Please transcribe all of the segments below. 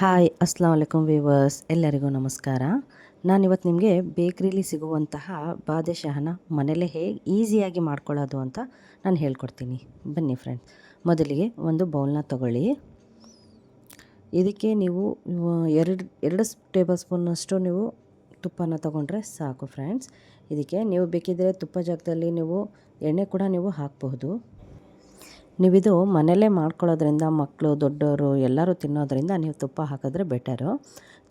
Hi, Assam ವಲೈಕುಮ್ viewers ಎಲ್ಲರಿಗೂ ನಮಸ್ಕಾರ. ನಾನಿವತ್ತು ನಿಮಗೆ ಬೇಕ್ರಿಲಿ ಸಿಗುವಂತಹ ಬಾದಶಾಹನ ಮನೆಯಲ್ಲೇ ಹೇಗೆ ಈಸಿಯಾಗಿ ಮಾಡ್ಕೊಳ್ಳೋದು ಅಂತ ನಾನು ಹೇಳ್ಕೊಡ್ತೀನಿ. ಬನ್ನಿ ಫ್ರೆಂಡ್ಸ್ ಮೊದಲಿಗೆ ಒಂದು ಬೌಲ್ನ ತಗೊಳ್ಳಿ. ಇದಕ್ಕೆ ನೀವು, ಎರಡು ಎರಡು ಟೇಬಲ್ ಸ್ಪೂನಷ್ಟು ನೀವು ತುಪ್ಪನ ತೊಗೊಂಡ್ರೆ ಸಾಕು ಫ್ರೆಂಡ್ಸ್ ಇದಕ್ಕೆ ನೀವು ಬೇಕಿದ್ದರೆ ತುಪ್ಪ ಜಾಗದಲ್ಲಿ ನೀವು ಎಣ್ಣೆ ಕೂಡ ನೀವು ಹಾಕಬಹುದು. ನೀವಿದು ಮನೆಯಲ್ಲೇ ಮಾಡ್ಕೊಳ್ಳೋದ್ರಿಂದ ಮಕ್ಕಳು ದೊಡ್ಡವರು ಎಲ್ಲರೂ ತಿನ್ನೋದ್ರಿಂದ ನೀವು ತುಪ್ಪ ಹಾಕಿದ್ರೆ ಬೆಟರು.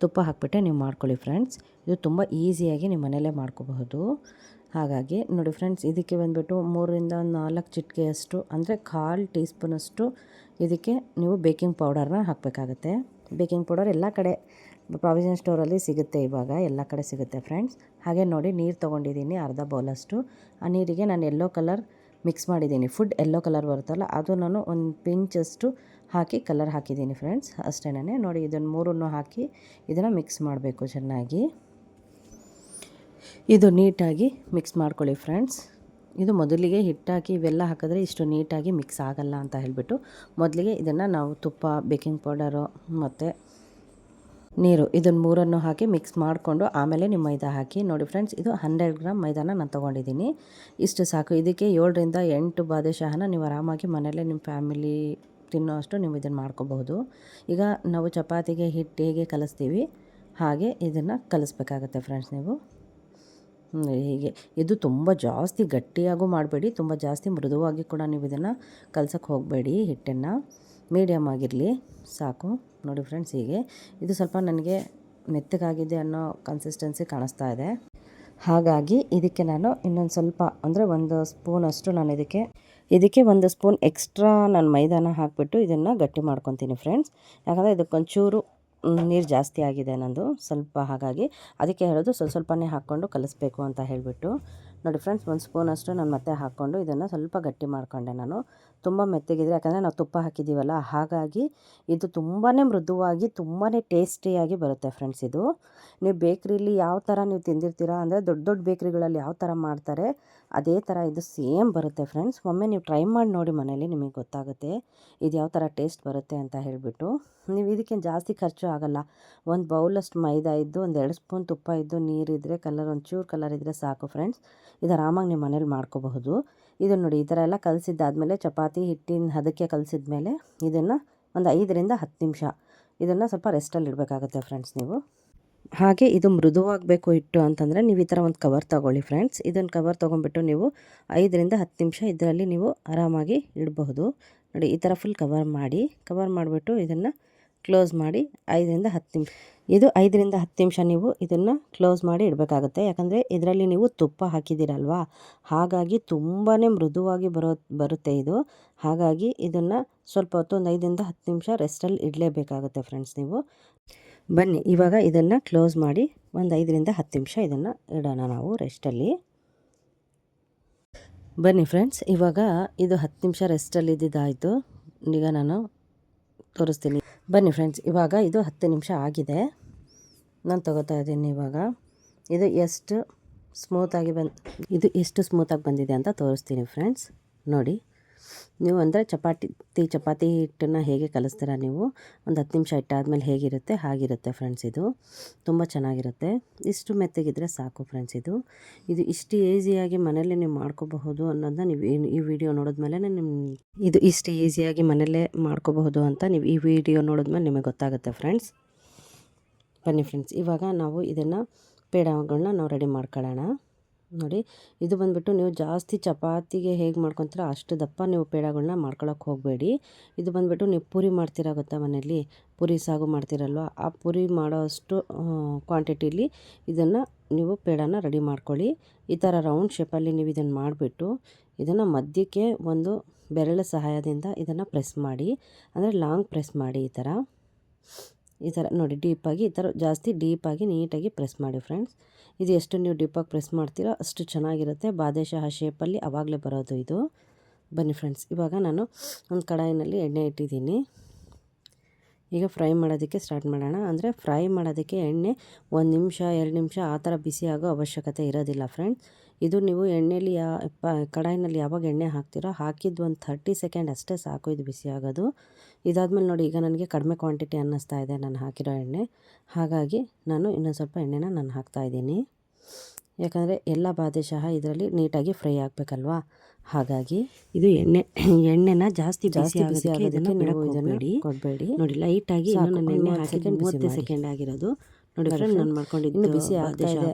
ತುಪ್ಪ ಹಾಕಿಬಿಟ್ಟೆ ನೀವು ಮಾಡ್ಕೊಳ್ಳಿ ಫ್ರೆಂಡ್ಸ್. ಇದು ತುಂಬ ಈಸಿಯಾಗಿ ನೀವು ಮನೆಯಲ್ಲೇ ಮಾಡ್ಕೋಬಹುದು. ಹಾಗಾಗಿ ನೋಡಿ ಫ್ರೆಂಡ್ಸ್, ಇದಕ್ಕೆ ಬಂದುಬಿಟ್ಟು ಮೂರರಿಂದ ನಾಲ್ಕು ಚಿಟಿಕೆಯಷ್ಟು ಅಂದರೆ ಕಾಲು ಟೀ ಸ್ಪೂನಷ್ಟು ಇದಕ್ಕೆ ನೀವು ಬೇಕಿಂಗ್ ಪೌಡರ್ನ ಹಾಕಬೇಕಾಗತ್ತೆ. ಬೇಕಿಂಗ್ ಪೌಡರ್ ಎಲ್ಲ ಕಡೆ ಪ್ರಾವಿಷನ್ ಸ್ಟೋರಲ್ಲಿ ಸಿಗುತ್ತೆ ಇವಾಗ, ಎಲ್ಲ ಕಡೆ ಸಿಗುತ್ತೆ ಫ್ರೆಂಡ್ಸ್. ಹಾಗೆ ನೋಡಿ ನೀರು ತೊಗೊಂಡಿದ್ದೀನಿ ಅರ್ಧ ಬೌಲಷ್ಟು. ಆ ನೀರಿಗೆ ನಾನು ಯೆಲ್ಲೋ ಕಲರ್ ಮಿಕ್ಸ್ ಮಾಡಿದ್ದೀನಿ. ಫುಡ್ ಎಲ್ಲೋ ಕಲರ್ ಬರುತ್ತಲ್ಲ, ಅದು ನಾನು ಒಂದು ಪಿಂಚಷ್ಟು ಹಾಕಿ ಕಲರ್ ಹಾಕಿದ್ದೀನಿ ಫ್ರೆಂಡ್ಸ್. ಅಷ್ಟೇನೆ ನೋಡಿ ಇದನ್ನು ಮೂರನ್ನು ಹಾಕಿ ಇದನ್ನು ಮಿಕ್ಸ್ ಮಾಡಬೇಕು ಚೆನ್ನಾಗಿ. ಇದು ನೀಟಾಗಿ ಮಿಕ್ಸ್ ಮಾಡ್ಕೊಳ್ಳಿ ಫ್ರೆಂಡ್ಸ್. ಇದು ಮೊದಲಿಗೆ ಹಿಟ್ಟಾಕಿ ಇವೆಲ್ಲ ಹಾಕಿದ್ರೆ ಇಷ್ಟು ನೀಟಾಗಿ ಮಿಕ್ಸ್ ಆಗಲ್ಲ ಅಂತ ಹೇಳಿಬಿಟ್ಟು ಮೊದಲಿಗೆ ಇದನ್ನು ನಾವು ತುಪ್ಪ, ಬೇಕಿಂಗ್ ಪೌಡರು ಮತ್ತು ನೀರು ಇದನ್ನು ಮೂರನ್ನು ಹಾಕಿ ಮಿಕ್ಸ್ ಮಾಡಿಕೊಂಡು ಆಮೇಲೆ ನಿಮ್ಮ ಮೈದಾ ಹಾಕಿ. ನೋಡಿ ಫ್ರೆಂಡ್ಸ್ ಇದು ಹಂಡ್ರೆಡ್ ಗ್ರಾಮ್ ಮೈದಾನ ನಾನು ತೊಗೊಂಡಿದ್ದೀನಿ. ಇಷ್ಟು ಸಾಕು. ಇದಕ್ಕೆ ಏಳರಿಂದ ಎಂಟು ಬಾದಶಾಹನ ನೀವು ಆರಾಮಾಗಿ ಮನೆಯಲ್ಲೇ ನಿಮ್ಮ ಫ್ಯಾಮಿಲಿ ತಿನ್ನೋ ಅಷ್ಟು ನೀವು ಇದನ್ನು ಮಾಡ್ಕೋಬಹುದು. ಈಗ ನಾವು ಚಪಾತಿಗೆ, ಹಿಟ್ಟು ಹೇಗೆ ಕಲಿಸ್ತೀವಿ. ಹಾಗೆ ಇದನ್ನು ಕಲಿಸ್ಬೇಕಾಗತ್ತೆ ಫ್ರೆಂಡ್ಸ್ ನೀವು. ಹೀಗೆ. ಇದು ತುಂಬ ಜಾಸ್ತಿ ಗಟ್ಟಿಯಾಗೂ ಮಾಡಬೇಡಿ. ತುಂಬ ಜಾಸ್ತಿ ಮೃದುವಾಗಿ ಕೂಡ ನೀವು ಇದನ್ನು ಕಲ್ಸಕ್ಕೆ ಹೋಗಬೇಡಿ ಹಿಟ್ಟನ್ನು. ಮೀಡಿಯಮ್ ಆಗಿರಲಿ, ಸಾಕು. ನೋಡಿ ಫ್ರೆಂಡ್ಸ್ ಹೀಗೆ. ಇದು ಸ್ವಲ್ಪ ನನಗೆ ಮೆತ್ತಗಾಗಿದೆ ಅನ್ನೋ ಕನ್ಸಿಸ್ಟೆನ್ಸಿ ಕಾಣಿಸ್ತಾ ಇದೆ. ಹಾಗಾಗಿ ಇದಕ್ಕೆ ನಾನು ಇನ್ನೊಂದು ಸ್ವಲ್ಪ, ಅಂದರೆ ಒಂದು ಸ್ಪೂನಷ್ಟು ನಾನು ಇದಕ್ಕೆ ಇದಕ್ಕೆ ಒಂದು ಸ್ಪೂನ್ ಎಕ್ಸ್ಟ್ರಾ ನಾನು ಮೈದಾನ ಹಾಕಿಬಿಟ್ಟು ಇದನ್ನು ಗಟ್ಟಿ ಮಾಡ್ಕೊತೀನಿ ಫ್ರೆಂಡ್ಸ್. ಯಾಕಂದರೆ ಇದಕ್ಕೊಂಚೂರು ನೀರು ಜಾಸ್ತಿ ಆಗಿದೆ ನಂದು, ಸ್ವಲ್ಪ ಹಾಗಾಗಿ. ಅದಕ್ಕೆ ಹೇಳೋದು ಸ್ವಲ್ಪ ಸ್ವಲ್ಪನೇ ಹಾಕ್ಕೊಂಡು ಕಲಿಸ್ಬೇಕು ಅಂತ ಹೇಳಿಬಿಟ್ಟು. ನೋಡಿ ಫ್ರೆಂಡ್ಸ್, ಒಂದು ಸ್ಪೂನಷ್ಟು ನಾನು ಮತ್ತೆ ಹಾಕ್ಕೊಂಡು ಇದನ್ನು ಸ್ವಲ್ಪ ಗಟ್ಟಿ ಮಾಡಿಕೊಂಡೆ ನಾನು. ತುಂಬ ಮೆತ್ತಗಿದ್ರೆ, ಯಾಕಂದರೆ ನಾವು ತುಪ್ಪ ಹಾಕಿದ್ದೀವಲ್ಲ, ಹಾಗಾಗಿ ಇದು ತುಂಬಾ ಮೃದುವಾಗಿ ತುಂಬಾ ಟೇಸ್ಟಿಯಾಗಿ ಬರುತ್ತೆ ಫ್ರೆಂಡ್ಸ್ ಇದು. ನೀವು ಬೇಕ್ರಿಲಿ ಯಾವ ಥರ ನೀವು ತಿಂದಿರ್ತೀರ ಅಂದರೆ, ದೊಡ್ಡ ದೊಡ್ಡ ಬೇಕ್ರಿಗಳಲ್ಲಿ ಯಾವ ಥರ ಮಾಡ್ತಾರೆ, ಅದೇ ಥರ ಇದು ಸೇಮ್ ಬರುತ್ತೆ ಫ್ರೆಂಡ್ಸ್. ಒಮ್ಮೆ ನೀವು ಟ್ರೈ ಮಾಡಿ ನೋಡಿ ಮನೇಲಿ ನಿಮಗೆ ಗೊತ್ತಾಗುತ್ತೆ ಇದು ಯಾವ ಥರ ಟೇಸ್ಟ್ ಬರುತ್ತೆ ಅಂತ ಹೇಳಿಬಿಟ್ಟು. ನೀವು ಇದಕ್ಕೆ ಜಾಸ್ತಿ ಖರ್ಚು ಆಗಲ್ಲ. ಒಂದು ಬೌಲಷ್ಟು ಮೈದಾ ಇದ್ದು, ಒಂದು ಎರಡು ಸ್ಪೂನ್ ತುಪ್ಪ ಇದ್ದು ನೀರಿದ್ದರೆ ಕಲರ್, ಒಂಚೂರು ಚೂರು ಕಲರ್ ಇದ್ದರೆ ಸಾಕು ಫ್ರೆಂಡ್ಸ್. ಇದು ಆರಾಮಾಗಿ ನೀವು ಮನೇಲಿ ಮಾಡ್ಕೋಬಹುದು. ಇದನ್ನು ನೋಡಿ, ಈ ಥರ ಎಲ್ಲ ಕಲಸಿದ್ದಾದಮೇಲೆ ಚಪಾತಿ, ಹಿಟ್ಟಿನ ಹದಕ್ಕೆ ಕಲಸಿದ ಮೇಲೆ ಇದನ್ನು ಒಂದು ಐದರಿಂದ ಹತ್ತು ನಿಮಿಷ ಇದನ್ನು ಸ್ವಲ್ಪ ರೆಸ್ಟಲ್ಲಿ ಇಡಬೇಕಾಗುತ್ತೆ ಫ್ರೆಂಡ್ಸ್ ನೀವು. ಹಾಗೆ ಇದು ಮೃದುವಾಗಬೇಕು ಹಿಟ್ಟು ಅಂತಂದರೆ ನೀವು ಈ ಥರ ಒಂದು ಕವರ್ ತೊಗೊಳ್ಳಿ ಫ್ರೆಂಡ್ಸ್. ಇದನ್ನು ಕವರ್ ತೊಗೊಂಡ್ಬಿಟ್ಟು ನೀವು ಐದರಿಂದ ಹತ್ತು ನಿಮಿಷ ಇದರಲ್ಲಿ ನೀವು ಆರಾಮಾಗಿ ಇಡಬಹುದು. ನೋಡಿ, ಈ ಥರ ಫುಲ್ ಕವರ್ ಮಾಡಿ ಕವರ್ ಮಾಡಿಬಿಟ್ಟು ಇದನ್ನು ಕ್ಲೋಸ್ ಮಾಡಿ ಐದರಿಂದ ಹತ್ತು ನಿಮಿಷ. ಇದು ಐದರಿಂದ ಹತ್ತು ನಿಮಿಷ ನೀವು ಇದನ್ನು ಕ್ಲೋಸ್ ಮಾಡಿ ಇಡಬೇಕಾಗುತ್ತೆ. ಯಾಕಂದರೆ ಇದರಲ್ಲಿ ನೀವು ತುಪ್ಪ ಹಾಕಿದ್ದೀರಲ್ವಾ? ಹಾಗಾಗಿ ತುಂಬಾ ಮೃದುವಾಗಿ ಬರೋ, ಬರುತ್ತೆ ಇದು. ಹಾಗಾಗಿ ಇದನ್ನು ಸ್ವಲ್ಪ ಹೊತ್ತು ಒಂದು ಐದರಿಂದ ಹತ್ತು ನಿಮಿಷ ರೆಸ್ಟಲ್ಲಿ ಇಡಲೇಬೇಕಾಗುತ್ತೆ ಫ್ರೆಂಡ್ಸ್ ನೀವು. ಬನ್ನಿ, ಇವಾಗ ಇದನ್ನು ಕ್ಲೋಸ್ ಮಾಡಿ ಒಂದು ಐದರಿಂದ ಹತ್ತು ನಿಮಿಷ ಇದನ್ನು ಇಡೋಣ ನಾವು ರೆಸ್ಟಲ್ಲಿ ಬನ್ನಿ ಫ್ರೆಂಡ್ಸ್ ಇವಾಗ ಇದು ಹತ್ತು ನಿಮಿಷ ರೆಸ್ಟಲ್ಲಿ ಇದ್ದಿದ್ದಾಯಿತು. ಈಗ ನಾನು ತೋರಿಸ್ತೀನಿ. ಬನ್ನಿ ಫ್ರೆಂಡ್ಸ್ ಇವಾಗ ಇದು ಹತ್ತು ನಿಮಿಷ ಆಗಿದೆ. ನಾನು ತಗೋತಾ ಇದ್ದೀನಿ ಇವಾಗ. ಇದು ಎಷ್ಟು ಸ್ಮೂತಾಗಿ ಬಂದು ಇದು ಎಷ್ಟು ಸ್ಮೂತಾಗಿ ಬಂದಿದೆ ಅಂತ ತೋರಿಸ್ತೀನಿ ಫ್ರೆಂಡ್ಸ್ ನೋಡಿ. ನೀವು ಅಂದರೆ ಚಪಾತಿ ಚಪಾತಿ ಹಿಟ್ಟನ್ನು ಹೇಗೆ ಕಲಿಸ್ತೀರ ನೀವು? ಒಂದು ಹತ್ತು ನಿಮಿಷ ಇಟ್ಟಾದ್ಮೇಲೆ ಹೇಗಿರುತ್ತೆ? ಹಾಗಿರುತ್ತೆ ಫ್ರೆಂಡ್ಸ್ ಇದು. ತುಂಬ ಚೆನ್ನಾಗಿರುತ್ತೆ. ಇಷ್ಟು ಮೆತ್ತಗಿದ್ರೆ ಸಾಕು ಫ್ರೆಂಡ್ಸ್ ಇದು. ಇದು ಇಷ್ಟು ಈಸಿಯಾಗಿ ಮನೇಲಿ ನೀವು ಮಾಡ್ಕೋಬಹುದು ಅನ್ನೋದನ್ನ ನೀವು ಈ ವಿಡಿಯೋ ನೋಡಿದ್ಮೇಲೆ ನಿಮ್ಮ ಇದು ಇಷ್ಟು ಈಸಿಯಾಗಿ ಮನೆಯಲ್ಲೇ ಮಾಡ್ಕೋಬಹುದು ಅಂತ ನೀವು ಈ ವಿಡಿಯೋ ನೋಡಿದ್ಮೇಲೆ ನಿಮಗೆ ಗೊತ್ತಾಗುತ್ತೆ ಫ್ರೆಂಡ್ಸ್ ಬನ್ನಿ ಫ್ರೆಂಡ್ಸ್ ಇವಾಗ ನಾವು ಇದನ್ನು ಪೇಡಗಳನ್ನ ನಾವು ರೆಡಿ ಮಾಡ್ಕೊಳ್ಳೋಣ. ನೋಡಿ, ಇದು ಬಂದುಬಿಟ್ಟು ನೀವು ಜಾಸ್ತಿ ಚಪಾತಿಗೆ ಹೇಗೆ ಮಾಡ್ಕೊತೀರ ಅಷ್ಟು ದಪ್ಪ ನೀವು ಪೇಡಗಳನ್ನ ಮಾಡ್ಕೊಳಕ್ಕೆ ಹೋಗಬೇಡಿ. ಇದು ಬಂದುಬಿಟ್ಟು ನೀವು ಪೂರಿ ಮಾಡ್ತೀರಾ ಗೊತ್ತಾ ಮನೆಯಲ್ಲಿ? ಪೂರಿ ಸಾಗು ಮಾಡ್ತೀರಲ್ವ? ಆ ಪೂರಿ ಮಾಡೋ ಅಷ್ಟು ಕ್ವಾಂಟಿಟಿಲಿ ಇದನ್ನು ನೀವು ಪೇಡನ ರೆಡಿ ಮಾಡ್ಕೊಳ್ಳಿ. ಈ ಥರ ರೌಂಡ್ ಶೇಪಲ್ಲಿ ನೀವು ಇದನ್ನು ಮಾಡಿಬಿಟ್ಟು ಇದನ್ನು ಮಧ್ಯಕ್ಕೆ ಒಂದು ಬೆರಳ ಸಹಾಯದಿಂದ ಇದನ್ನು ಪ್ರೆಸ್ ಮಾಡಿ. ಅಂದರೆ ಲಾಂಗ್ ಪ್ರೆಸ್ ಮಾಡಿ ಈ ಥರ ಈ ಥರ ನೋಡಿ ಡೀಪಾಗಿ ಈ ಥರ ಜಾಸ್ತಿ ಡೀಪಾಗಿ ನೀಟಾಗಿ ಪ್ರೆಸ್ ಮಾಡಿ ಫ್ರೆಂಡ್ಸ್ ಇದು ಎಷ್ಟು ನೀವು ಡೀಪಾಗಿ ಪ್ರೆಸ್ ಮಾಡ್ತೀರೋ ಅಷ್ಟು ಚೆನ್ನಾಗಿರುತ್ತೆ. ಬಾದೇಶಾಹ ಶೇಪಲ್ಲಿ ಅವಾಗಲೇ ಬರೋದು ಇದು. ಬನ್ನಿ ಫ್ರೆಂಡ್ಸ್ ಇವಾಗ ನಾನು ಒಂದು ಕಡಾಯಿನಲ್ಲಿ ಎಣ್ಣೆ ಇಟ್ಟಿದ್ದೀನಿ. ಈಗ ಫ್ರೈ ಮಾಡೋದಕ್ಕೆ ಸ್ಟಾರ್ಟ್ ಮಾಡೋಣ. ಅಂದರೆ ಫ್ರೈ ಮಾಡೋದಕ್ಕೆ ಎಣ್ಣೆ ಒಂದು ನಿಮಿಷ, ಎರಡು ನಿಮಿಷ ಆ ಥರ ಬಿಸಿ ಆಗೋ ಅವಶ್ಯಕತೆ ಇರೋದಿಲ್ಲ ಫ್ರೆಂಡ್ಸ್ ಇದು ನೀವು ಎಣ್ಣೆಲಿ ಯಾ ಪ ಕಡಾಯಿನಲ್ಲಿ ಯಾವಾಗ ಎಣ್ಣೆ ಹಾಕ್ತೀರೋ ಹಾಕಿದ್ದು ಒಂದು ಥರ್ಟಿ ಸೆಕೆಂಡ್ ಅಷ್ಟೇ ಸಾಕು ಇದು ಬಿಸಿ ಆಗೋದು. ಇದಾದಮೇಲೆ ನೋಡಿ ಈಗ ನನಗೆ ಕಡಿಮೆ ಕ್ವಾಂಟಿಟಿ ಅನ್ನಿಸ್ತಾ ಇದೆ ನಾನು ಹಾಕಿರೋ ಎಣ್ಣೆ. ಹಾಗಾಗಿ ನಾನು ಇನ್ನೊಂದು ಸ್ವಲ್ಪ ಎಣ್ಣೆನ ನಾನು ಹಾಕ್ತಾಯಿದ್ದೀನಿ ಯಾಕಂದರೆ ಎಲ್ಲ ಶಹ ಇದರಲ್ಲಿ ನೀಟಾಗಿ ಫ್ರೈ ಆಗಬೇಕಲ್ವಾ? ಹಾಗಾಗಿ ಇದು ಎಣ್ಣೆ ಎಣ್ಣೆನ ಜಾಸ್ತಿ ಜಾಸ್ತಿ ಬಿಸಿ ಆಗೋದಕ್ಕೆ ನೀವು ಇದನ್ನು ಕೊಡಬೇಡಿ. ನೋಡಿ ಲೈಟಾಗಿ ನಾನು ಎಣ್ಣೆ ಮೂವತ್ತು ಸೆಕೆಂಡ್ ಆಗಿರೋದು. ನೋಡಿ ಫ್ರೆಂಡ್ ನಾನು ಮಾಡ್ಕೊಂಡಿದ್ದು ಬಿಸಿ ಆಗ್ತಾ ಇದೆ.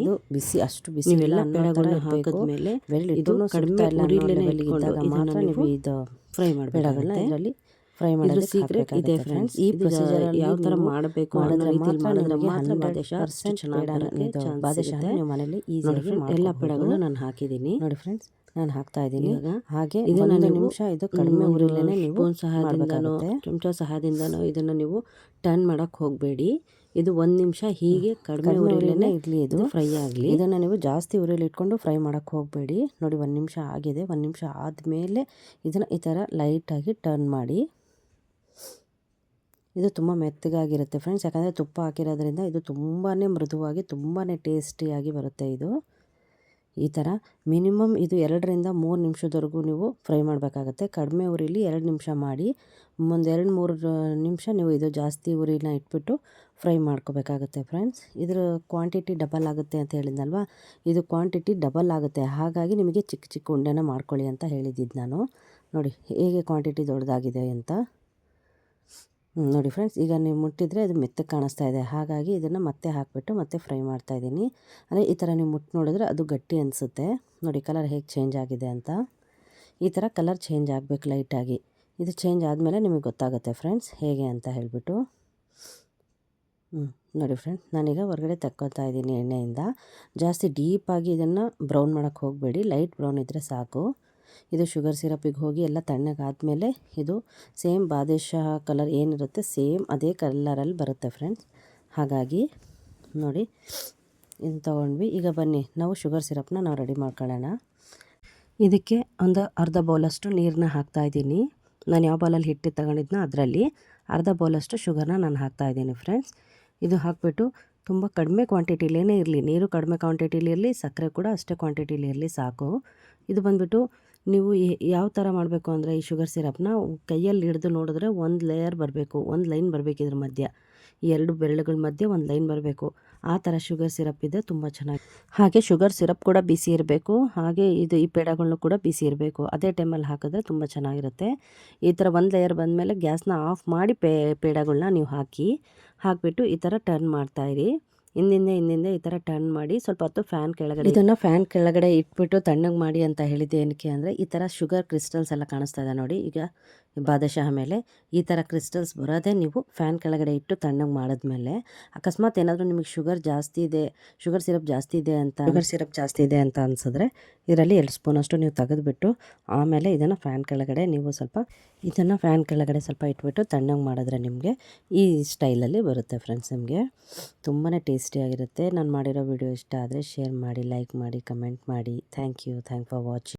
ಇದು ಬಿಸಿ ಅಷ್ಟು ಬಿಸಿ ನೀವೆಲ್ಲ ಪೇಡಗಳನ್ನ ಹಾಕಿದ್ಮೇಲೆ ಇದು ಕಡಿಮೆ ಉರಿಲೇನೆ ಇಟ್ಕೊಂಡು ಮಾತ್ರ ನೀವು ಇದು ಫ್ರೈ ಮಾಡಬೇಡಗಳನ್ನ ಇದರಲ್ಲಿ ಫ್ರೈ ಮಾಡೋದು ಸೀಕ್ರೆಟ್ ಇದೆ ಫ್ರೆಂಡ್ಸ್ ಈ ಪ್ರೊಸೀಜರ್ ಯಾವ ತರ ಮಾಡಬೇಕು ಅನ್ನೋ ರೀತಿಯಲ್ಲಿ ಮಾಡಿದ್ರೆ ಮಾತ್ರ ಬಾದೇಶ ಚೆನ್ನಾಗಿ ಬಾದೇಶ ನೀವು ಮನೇಲಿ ಈಸಿಯಾಗಿ ಎಲ್ಲ ಪೇಡಗಳು ನಾನು ಹಾಕಿದ್ದೀನಿ. ನೋಡಿ ಫ್ರೆಂಡ್ಸ್ ನಾನು ಹಾಕ್ತಾ ಇದ್ದೀನಿ. ಹಾಗೆ ಇದನ್ನ ನಿಮಿಷ ಇದು ಕಡಿಮೆ ಉರಿಲೇನೆ ನೀವು ಸಹಾಯದಿಂದನೋ ಚಮಚ ಸಹಾಯದಿಂದ ಇದನ್ನ ನೀವು ಟರ್ನ್ ಮಾಡಕ್ ಹೋಗಬೇಡಿ. ಇದು ಒಂದು ನಿಮಿಷ ಹೀಗೆ ಕಡಿಮೆ ಉರಿಲೇನೆ ಇರಲಿ ಇದು. ಫ್ರೈ ಆಗಲಿ. ಇದನ್ನು ನೀವು ಜಾಸ್ತಿ ಉರಿಯಲ್ಲಿ ಇಟ್ಕೊಂಡು ಫ್ರೈ ಮಾಡೋಕ್ಕೆ ಹೋಗಬೇಡಿ. ನೋಡಿ ಒಂದು ನಿಮಿಷ ಆಗಿದೆ. ಒಂದು ನಿಮಿಷ ಆದಮೇಲೆ ಇದನ್ನು ಈ ಥರ ಲೈಟಾಗಿ ಟರ್ನ್ ಮಾಡಿ. ಇದು ತುಂಬ ಮೆತ್ತಗಾಗಿರುತ್ತೆ ಫ್ರೆಂಡ್ಸ್ ಯಾಕಂದರೆ ತುಪ್ಪ ಹಾಕಿರೋದ್ರಿಂದ ಇದು ತುಂಬಾ ಮೃದುವಾಗಿ ತುಂಬಾ ಟೇಸ್ಟಿಯಾಗಿ ಬರುತ್ತೆ ಇದು. ಈ ಥರ ಮಿನಿಮಮ್ ಇದು ಎರಡರಿಂದ ಮೂರು ನಿಮಿಷದವರೆಗೂ ನೀವು ಫ್ರೈ ಮಾಡಬೇಕಾಗತ್ತೆ. ಕಡಿಮೆ ಉರಿಲಿ ಎರಡು ನಿಮಿಷ ಮಾಡಿ, ಒಂದು ಎರಡು ಮೂರು ನಿಮಿಷ ನೀವು ಇದು ಜಾಸ್ತಿ ಉರಿನ ಇಟ್ಬಿಟ್ಟು ಫ್ರೈ ಮಾಡ್ಕೋಬೇಕಾಗತ್ತೆ ಫ್ರೆಂಡ್ಸ್. ಇದರ ಕ್ವಾಂಟಿಟಿ ಡಬಲ್ ಆಗುತ್ತೆ ಅಂತ ಹೇಳಿದ್ನಲ್ವ? ಇದು ಕ್ವಾಂಟಿಟಿ ಡಬಲ್ ಆಗುತ್ತೆ. ಹಾಗಾಗಿ ನಿಮಗೆ ಚಿಕ್ಕ ಚಿಕ್ಕ ಉಂಡೆನ ಮಾಡ್ಕೊಳ್ಳಿ ಅಂತ ಹೇಳಿದ್ದಿದ್ದು ನಾನು. ನೋಡಿ, ಹೇಗೆ ಕ್ವಾಂಟಿಟಿ ದೊಡ್ಡದಾಗಿದೆ ಅಂತ. ನೋಡಿ ಫ್ರೆಂಡ್ಸ್ ಈಗ ನೀವು ಮುಟ್ಟಿದರೆ ಅದು ಮೆತ್ತಗೆ ಕಾಣಿಸ್ತಾ ಇದೆ. ಹಾಗಾಗಿ ಇದನ್ನು ಮತ್ತೆ ಹಾಕಿಬಿಟ್ಟು ಮತ್ತೆ ಫ್ರೈ ಮಾಡ್ತಾ ಇದ್ದೀನಿ. ಅಂದರೆ ಈ ಥರ ನೀವು ಮುಟ್ಟು ನೋಡಿದ್ರೆ ಅದು ಗಟ್ಟಿ ಅನಿಸುತ್ತೆ. ನೋಡಿ ಕಲರ್ ಹೇಗೆ ಚೇಂಜ್ ಆಗಿದೆ ಅಂತ. ಈ ಥರ ಕಲರ್ ಚೇಂಜ್ ಆಗಬೇಕು ಲೈಟಾಗಿ ಇದು ಚೇಂಜ್ ಆದಮೇಲೆ ನಿಮಗೆ ಗೊತ್ತಾಗುತ್ತೆ ಫ್ರೆಂಡ್ಸ್ ಹೇಗೆ ಅಂತ ಹೇಳಿಬಿಟ್ಟು. ಹ್ಞೂ ನೋಡಿ ಫ್ರೆಂಡ್ಸ್ ನಾನೀಗ ಹೊರಗಡೆ ತಕ್ಕೊತಾ ಇದ್ದೀನಿ ಎಣ್ಣೆಯಿಂದ. ಜಾಸ್ತಿ ಡೀಪಾಗಿ ಇದನ್ನು ಬ್ರೌನ್ ಮಾಡೋಕ್ಕೆ ಹೋಗಬೇಡಿ. ಲೈಟ್ ಬ್ರೌನ್ ಇದ್ದರೆ ಸಾಕು. ಇದು ಶುಗರ್ ಸಿರಪಿಗೆ ಹೋಗಿ ಎಲ್ಲ ತಣ್ಣಗಾದಮೇಲೆ ಇದು ಸೇಮ್ ಬಾದೇಶಾ ಕಲರ್ ಏನಿರುತ್ತೆ, ಸೇಮ್ ಅದೇ ಕಲರಲ್ಲಿ ಬರುತ್ತೆ ಫ್ರೆಂಡ್ಸ್ ಹಾಗಾಗಿ ನೋಡಿ, ಇದು ತೊಗೊಂಡ್ವಿ. ಈಗ ಬನ್ನಿ, ನಾವು ಶುಗರ್ ಸಿರಪ್ನ ನಾವು ರೆಡಿ ಮಾಡ್ಕೊಳ್ಳೋಣ. ಇದಕ್ಕೆ ಒಂದು ಅರ್ಧ ಬೌಲಷ್ಟು ನೀರನ್ನ ಹಾಕ್ತಾಯಿದ್ದೀನಿ ನಾನು ಯಾವ ಬೌಲಲ್ಲಿ ಹಿಟ್ಟು ತಗೊಂಡಿದ್ನೋ ಅದರಲ್ಲಿ ಅರ್ಧ ಬೌಲಷ್ಟು ಶುಗರ್ನ ನಾನು ಹಾಕ್ತಾಯಿದ್ದೀನಿ ಫ್ರೆಂಡ್ಸ್ ಇದು ಹಾಕ್ಬಿಟ್ಟು ತುಂಬ ಕಡಿಮೆ ಕ್ವಾಂಟಿಟಿಲೇನೇ ಇರಲಿ. ನೀರು ಕಡಿಮೆ ಕ್ವಾಂಟಿಟಿಲಿ ಇರಲಿ, ಸಕ್ಕರೆ ಕೂಡ ಅಷ್ಟೇ ಕ್ವಾಂಟಿಟಿಲಿ ಇರಲಿ ಸಾಕು. ಇದು ಬಂದುಬಿಟ್ಟು ನೀವು ಯಾವ ಥರ ಮಾಡಬೇಕು ಅಂದರೆ ಈ ಶುಗರ್ ಸಿರಪ್ನ ಕೈಯಲ್ಲಿ ಹಿಡಿದು ನೋಡಿದ್ರೆ ಒಂದು ಲೇಯರ್ ಬರಬೇಕು, ಒಂದು ಲೈನ್ ಬರಬೇಕು ಇದ್ರ ಮಧ್ಯ. ಎರಡು ಬೆರಳುಗಳ ಮಧ್ಯೆ ಒಂದು ಲೈನ್ ಬರಬೇಕು. ಆ ಥರ ಶುಗರ್ ಸಿರಪ್ ಇದೆ, ತುಂಬ ಚೆನ್ನಾಗಿ. ಹಾಗೆ ಶುಗರ್ ಸಿರಪ್ ಕೂಡ ಬಿಸಿ ಇರಬೇಕು, ಹಾಗೆ ಇದು ಈ ಪೇಡಗಳನ್ನೂ ಕೂಡ ಬಿಸಿ ಇರಬೇಕು. ಅದೇ ಟೈಮಲ್ಲಿ ಹಾಕಿದ್ರೆ ತುಂಬ ಚೆನ್ನಾಗಿರುತ್ತೆ. ಈ ಥರ ಒಂದು ಲೇಯರ್ ಬಂದಮೇಲೆ ಗ್ಯಾಸ್ನ ಆಫ್ ಮಾಡಿ ಪೇ ಪೇಡಗಳನ್ನ ನೀವು ಹಾಕಿ, ಹಾಕಿಬಿಟ್ಟು ಈ ಥರ ಟರ್ನ್ ಮಾಡ್ತಾಯಿರಿ ಹಿಂದಿಂದೆ ಹಿಂದಿಂದ ಈ ಥರ ಟರ್ನ್ ಮಾಡಿ ಸ್ವಲ್ಪ ಹೊತ್ತು ಫ್ಯಾನ್ ಕೆಳಗಡೆ ಇದನ್ನು ಫ್ಯಾನ್ ಕೆಳಗಡೆ ಇಟ್ಬಿಟ್ಟು ತಣ್ಣಗೆ ಮಾಡಿ ಅಂತ ಹೇಳಿದ್ದೆ ಏನಕ್ಕೆ ಅಂದರೆ ಈ ಥರ ಶುಗರ್ ಕ್ರಿಸ್ಟಲ್ಸ್ ಎಲ್ಲ ಕಾಣಿಸ್ತಾ ಇದೆ ನೋಡಿ. ಈಗ ಬಾದಶಾಹ ಮೇಲೆ ಈ ಥರ ಕ್ರಿಸ್ಟಲ್ಸ್ ಬರೋದೇ ನೀವು ಫ್ಯಾನ್ ಕೆಳಗಡೆ ಇಟ್ಟು ತಣ್ಣಗೆ ಮಾಡಿದ್ಮೇಲೆ ಅಕಸ್ಮಾತ್ ಏನಾದರೂ ನಿಮಗೆ ಶುಗರ್ ಜಾಸ್ತಿ ಇದೆ ಶುಗರ್ ಸಿರಪ್ ಜಾಸ್ತಿ ಇದೆ ಅಂತ ಶುಗರ್ ಸಿರಪ್ ಜಾಸ್ತಿ ಇದೆ ಅಂತ ಅನ್ಸಿದ್ರೆ ಇದರಲ್ಲಿ ಎರಡು ಸ್ಪೂನಷ್ಟು ನೀವು ತೆಗೆದುಬಿಟ್ಟು ಆಮೇಲೆ ಇದನ್ನು ಫ್ಯಾನ್ ಕೆಳಗಡೆ ನೀವು ಸ್ವಲ್ಪ ಇದನ್ನು ಫ್ಯಾನ್ ಕೆಳಗಡೆ ಸ್ವಲ್ಪ ಇಟ್ಬಿಟ್ಟು ತಣ್ಣಗೆ ಮಾಡಿದ್ರೆ ನಿಮಗೆ ಈ ಸ್ಟೈಲಲ್ಲಿ ಬರುತ್ತೆ ಫ್ರೆಂಡ್ಸ್ ನಿಮಗೆ. ತುಂಬಾ ಟೇಸ್ಟಿಯಾಗಿರುತ್ತೆ ನಾನು ಮಾಡಿರೋ ವಿಡಿಯೋ ಇಷ್ಟ ಆದರೆ ಶೇರ್ ಮಾಡಿ ಲೈಕ್ ಮಾಡಿ ಕಮೆಂಟ್ ಮಾಡಿ. Thank you thank for watching